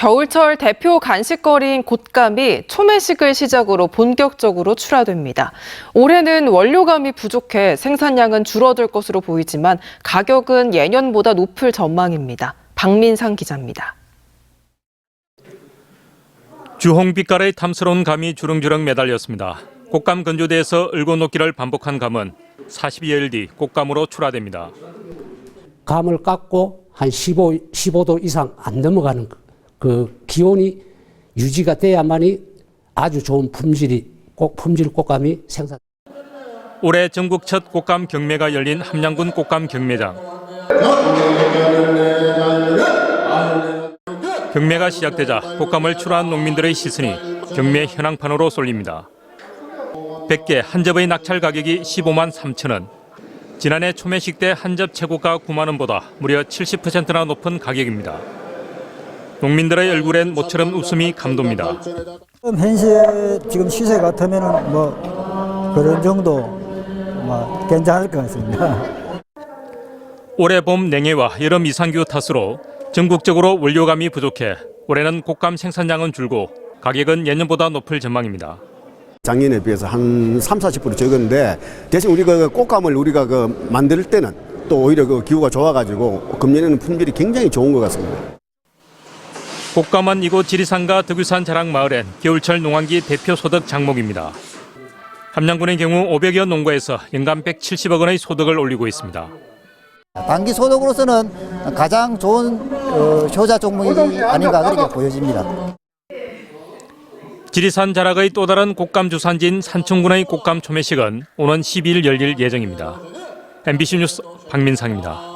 겨울철 대표 간식거리인 곶감이 초매식을 시작으로 본격적으로 출하됩니다. 올해는 원료감이 부족해 생산량은 줄어들 것으로 보이지만 가격은 예년보다 높을 전망입니다. 박민상 기자입니다. 주홍빛깔의 탐스러운 감이 주렁주렁 매달렸습니다. 꽃감 건조대에서 을고 녹기를 반복한 감은 40여일 뒤 꽃감으로 출하됩니다. 감을 깎고 한 15, 15도 이상 안 넘어가는 그- 그 기온이 유지가 돼야만이 아주 좋은 품질이 꼭 품질 꽃감이 생산. 올해 전국 첫 꽃감 경매가 열린 함양군 꽃감 경매장. 경매가 시작되자 꽃감을 출하한 농민들의 시선이 경매 현황판으로 쏠립니다. 100개 한 접의 낙찰 가격이 15만 3천 원. 지난해 초매식 때 한 접 최고가 9만 원보다 무려 70%나 높은 가격입니다. 농민들의 얼굴엔 모처럼 웃음이 감돕니다. 지금 현시에 지금 시세 같으면은 뭐 그런 정도 뭐 괜찮을 것 같습니다. 올해 봄 냉해와 여름 이상기후 탓으로 전국적으로 원료감이 부족해 올해는 꽃감 생산량은 줄고 가격은 예년보다 높을 전망입니다. 작년에 비해서 한 3, 40% 적은데 대신 우리가 그 꽃감을 우리가 그 만들 때는 또 오히려 그 기후가 좋아가지고 금년에는 품질이 굉장히 좋은 것 같습니다. 꽃감은 이곳 지리산과 덕유산 자락 마을엔 겨울철 농한기 대표 소득 장목입니다. 함양군의 경우 500여 농가에서 연간 170억 원의 소득을 올리고 있습니다. 단기 소득으로서는 가장 좋은 어, 효자 종목이 아닌가 그렇게 보여집니다. 지리산 자락의 또 다른 꽃감 주산지인 산청군의 꽃감 초매식은 오는 12일 열릴 예정입니다. MBC 뉴스 박민상입니다.